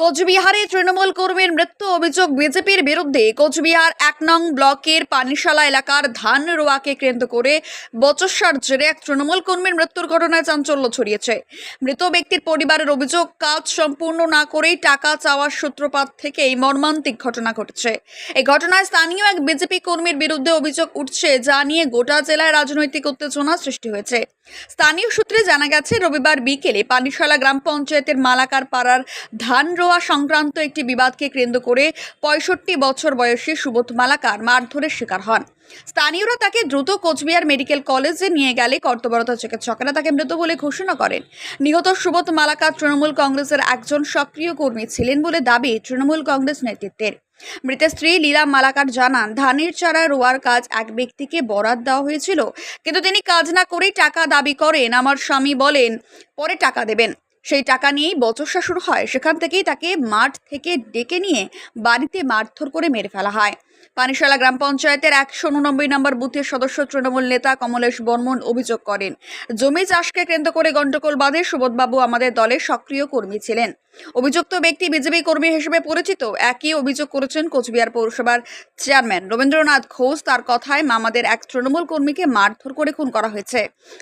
কোচবিহারে তৃণমূল কর্মীর মৃত্যু অভিযোগ বিজেপির বিরুদ্ধে। কোচবিহার এক নং ব্লকের পানিশালা এলাকার ধান রোয়াকে কেন্দ্র করে বচসার জেরে এক তৃণমূল কর্মীর মৃত্যুর ঘটনায় চাঞ্চল্য ছড়িয়েছে। মৃত ব্যক্তির পরিবারের অভিযোগ, কাজ সম্পূর্ণ না করেই টাকা চাওয়ার সূত্রপাত থেকে এই মর্মান্তিক ঘটনা ঘটেছে। এই ঘটনায় স্থানীয় এক বিজেপি কর্মীর বিরুদ্ধে অভিযোগ উঠছে, যা নিয়ে গোটা জেলায় রাজনৈতিক উত্তেজনা সৃষ্টি হয়েছে। স্থানীয় সূত্রে জানা গেছে, রবিবার বিকেলে পানিশালা গ্রাম পঞ্চায়েতের মালাকার পাড়ার ধান রোয়া সংক্রান্ত একটি বিবাদকে কেন্দ্র করে পঁয়ষট্টি বছর বয়সী সুবোধ মালাকার মারধরের শিকার হন। স্থানীয়রা তাকে দ্রুত কোচবিহার মেডিকেল কলেজে নিয়ে গেলে কর্তব্যরত চিকিৎসকেরা তাকে মৃত বলে ঘোষণা করেন। নিহত সুবোধ মালাকার তৃণমূল কংগ্রেসের একজন সক্রিয় কর্মী ছিলেন বলে দাবি তৃণমূল কংগ্রেস নেতৃত্বের। মৃতের স্ত্রী লীলা মালাকার জানান, ধানের চারা রোয়ার কাজ এক ব্যক্তিকে বরাদ দেওয়া হয়েছিল, কিন্তু তিনি কাজ না করেই টাকা দাবি করেন। আমার স্বামী বলেন, পরে টাকা দেবেন। সেই টাকা নিয়েই বচসা শুরু হয়। সেখান থেকেই তাকে মাঠ থেকে ডেকে নিয়ে বাড়িতে মারধর করে মেরে ফেলা হয়। পানিশালা গ্রাম পঞ্চায়েতের একশো উননব্বই নম্বর বুথের সদস্য তৃণমূল নেতা কমলেশ বর্মন অভিযোগ করেন, জমি চাষকে কেন্দ্র করে গন্ডগোল বাঁধে সুবোধবাবু আমাদের দলের সক্রিয় কর্মী ছিলেন। অভিযুক্ত ব্যক্তি বিজেপি কর্মী হিসেবে পরিচিত। একই অভিযোগ করেছেন কোচবিহার পৌরসভার চেয়ারম্যান রবীন্দ্রনাথ ঘোষ। তার কথায় মামাদের এক তৃণমূল কর্মীকে মারধর করে খুন করা হয়েছে।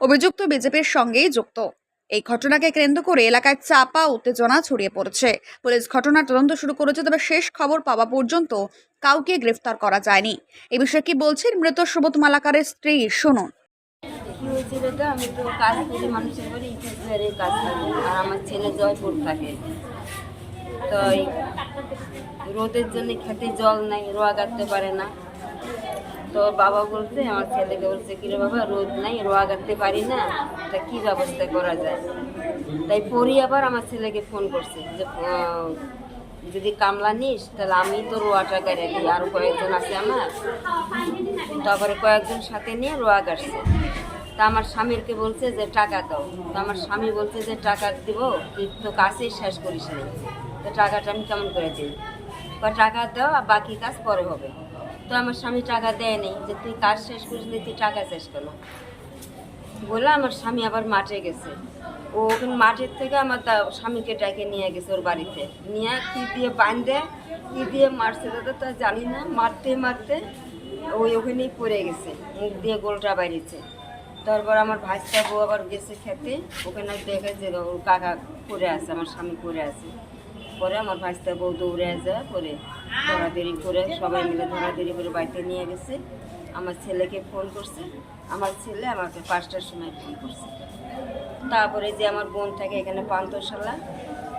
অভিযুক্ত বিজেপির সঙ্গেই যুক্ত। এই ঘটনাকে কেন্দ্র করে এলাকায় চাপা উত্তেজনা ছড়িয়ে পড়েছে। পুলিশ ঘটনার তদন্ত শুরু করেছে, তবে শেষ খবর পাওয়া পর্যন্ত কাউকে গ্রেফতার করা যায়নি। এ বিষয়ে কি বলছেন মৃত সুবোধ মালাকারের স্ত্রী? শুনুন। আমি আমার ছেলে জয়পুর থাকে। রোদের জন্য খেতে জল নাই রোয়া কাটতে পারে না। তো বাবা বলছে, আমার ছেলেকে বলছে কিরে বাবা, রোদ নাই, রোয়া কাটতে পারি না? তা কি ব্যবস্থা করা যায়? তাই পরি আবার আমার ছেলেকে ফোন করছে যে যদি কামলা নিস, তাহলে আমি তো রোয়াটা গাড়ি দিই আরও কয়েকজন আছে আমার। তারপরে কয়েকজন সাথে নিয়ে রোয়া কাটছে তা আমার স্বামীরকে বলছে যে, টাকা দাও। তো আমার স্বামী বলছে যে, টাকা দিব, তুই তো কাজই শেষ করিস নি। তো টাকাটা আমি কেমন করে দিই? বা টাকা দাও, আর বাকি কাজ পরে হবে। তো আমার স্বামী টাকা দেয়নি যে তুই কাজ শেষ করিস নি, তুই টাকা শেষ করো বলে আমার স্বামী আবার মাঠে গেছে। ও ওখানে মাঠের থেকে আমার তা স্বামীকে ডেকে নিয়ে গেছে ওর বাড়িতে। নিয়ে কি দিয়ে বাঁধে কি দিয়ে মারছে দাদা তা জানি না। মারতে মারতে ওই ওখানেই পড়ে গেছে, মুখ দিয়ে গোলটা বাইরেছে তারপর আমার ভাইসটা বউ আবার গেছে খেতে। ওখানে দেখে যে কাকা পড়ে আছে, আমার স্বামী পড়ে আছে। পরে আমার ভাইসটা বউ দৌড়ে যায় পরে ধরাধরি করে সবাই মিলে ধরাধরি করে বাড়িতে নিয়ে গেছে। আমার ছেলেকে ফোন করছে। আমার ছেলে আমাকে পাঁচটার সময় ফোন করছে। তারপরে যে আমার বোন থাকে এখানে পান্তশালা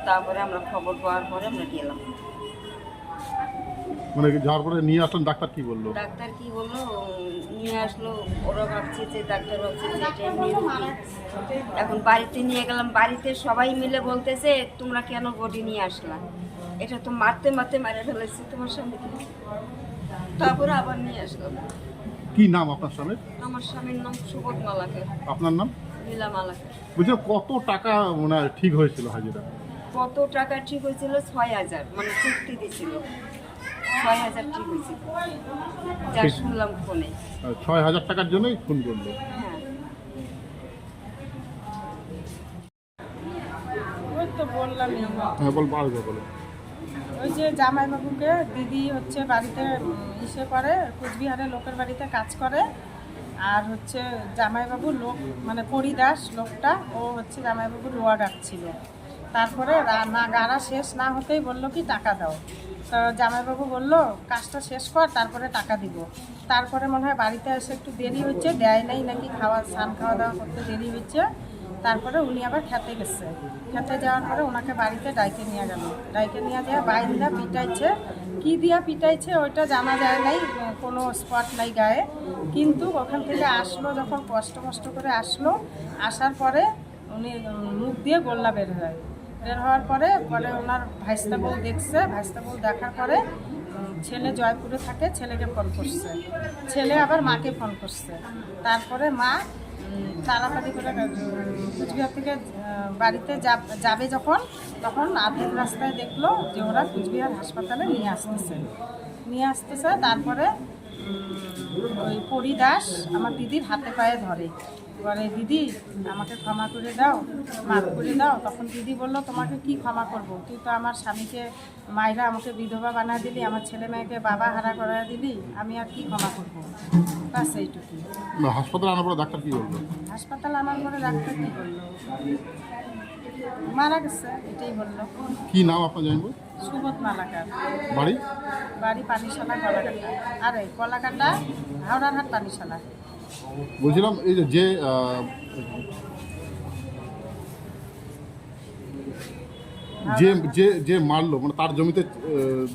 তারপরে আমরা খবর পাওয়ার পরে আমরা গেলাম। মানে যাওয়ার পরে নিয়ে আসলেন ডাক্তার কি বলল? ডাক্তার কি বলল? নিয়ে আসলো ওরা ভাবছে যে ডাক্তার ভাবছে যে। এখন বাড়িতে নিয়ে গেলাম বাড়িতে সবাই মিলে বলতেছে তোমরা কেন বডি নিয়ে আসলা? এটা তো মারতে মারতে মারে ফেলেছি তোমার স্বামীকে তারপরে আবার নিয়ে আসলাম। কি নাম আপনার স্বামীর? আমার স্বামীর নাম সুবোধ মালাকে। আপনার নাম? নীলা মালাকে। বলছি কত টাকা মানে ঠিক হয়েছিল হাজিরা? কত টাকা ঠিক হয়েছিল? ছয় হাজার মানে চুক্তি দিছিল। ছয় হাজার ঠিক হয়েছিল যা শুনলাম ফোনে। ছয় হাজার টাকার জন্যই ফোন করল। হ্যাঁ। ওই তো বললামই। হ্যাঁ বল বলো। ওই যে জামাইবাবুকে দিদি হচ্ছে বাড়িতে ইসে করে কুচবিহারে লোকের বাড়িতে কাজ করে। আর হচ্ছে জামাইবাবু লোক মানে পরিদাস লোকটা ও হচ্ছে জামাইবাবুর রোয়া গাচ্ছিল তারপরে রা- না গাড়া শেষ না হতেই বলল কি, টাকা দাও। তো জামাইবাবু বলল, কাজটা শেষ কর, তারপরে টাকা দিব। তারপরে মনে হয় বাড়িতে এসে একটু দেরি হচ্ছে, দেয় নাই নাকি খাওয়া, স্নান খাওয়া দাওয়া করতে দেরি হচ্ছে। তারপরে উনি আবার খেতে গেছে। খেতে যাওয়ার পরে ওনাকে বাড়িতে ডাইকে নিয়ে গেল। ডাইকে নিয়ে যায় বাইন্দা পিটাইছে। কি দিয়া পিটাইছে ওইটা জানা যায় নাই, কোনো স্পট নাই গায়ে। কিন্তু ওখান থেকে আসলো, যখন কষ্ট কষ্ট করে আসলো, আসার পরে উনি মুখ দিয়ে গোল্লা বের হয়। বের হওয়ার পরে পরে ওনার ভাইস্তা বউ দেখছে ভাইস্তা বউ দেখার পরে ছেলে জয়পুরে থাকে, ছেলেকে ফোন করছে। ছেলে আবার মাকে ফোন করছে। তারপরে মা তাড়াতাড়ি করে কুচবিহার থেকে বাড়িতে যাব- যখন, তখন আধেক রাস্তায় দেখল যে ওরা কুচবিহার হাসপাতালে নিয়ে আসতেছে। নিয়ে আসতেছে, তারপরে ওই পরিদাস আমার দিদির হাতে পায়ে ধরে। বলে দিদি আমাকে ক্ষমা করে দাও মাফ করে দাও। তখন দিদি বলল তোমাকে কি ক্ষমা করব? তুই তো আমার স্বামীকে মায়েরা আমাকে বিধবা বানা দিলি আমার ছেলে মেয়েকে বাবা হারা করা দিলি আমি আর কি ক্ষমা করব? বাস এইটুকু হাসপাতালে আনার পরে ডাক্তার কি বলল? হাসপাতাল আনার পরে ডাক্তার কী করল মারা গেছে এটাই বলল। কি নাম আপনার জানব? সুবোধ মালাকার। বাড়ি? বাড়ি পানিশালা কলাকাটা। আরে কলাকাটা হাওড়ার হাট পানিশালা। বলছিলাম এই যে যে যে যে যে মারলো মানে তার জমিতে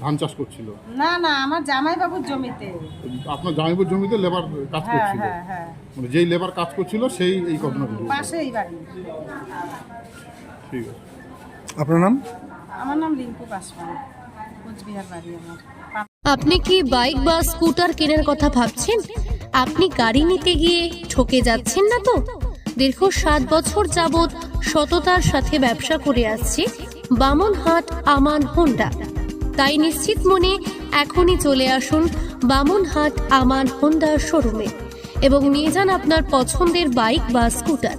ধান চাষ করছিল। না না আমার জামাইবাবুর জমিতে। আপনার জামাইপুর জমিতে লেবার কাজ হ্যাঁ করছিল। হ্যাঁ হ্যাঁ। মানে যেই লেবার কাজ করছিল সেই এই ঘটনা পাশেই বাড়ি। ঠিক আছে। আপনার নাম? আমার নাম রিঙ্কু পাসওয়ান, কোচবিহার বাড়ি আমার আপনি কি বাইক বা স্কুটার কেনার কথা ভাবছেন? আপনি গাড়ি নিতে গিয়ে ঠকে যাচ্ছেন না তো? দীর্ঘ সাত বছর যাবৎ সততার সাথে ব্যবসা করে আসছে বামনহাট আমান হোন্ডা। তাই নিশ্চিত মনে এখনই চলে আসুন বামনহাট আমান হোন্ডা শোরুমে এবং নিয়ে যান আপনার পছন্দের বাইক বা স্কুটার।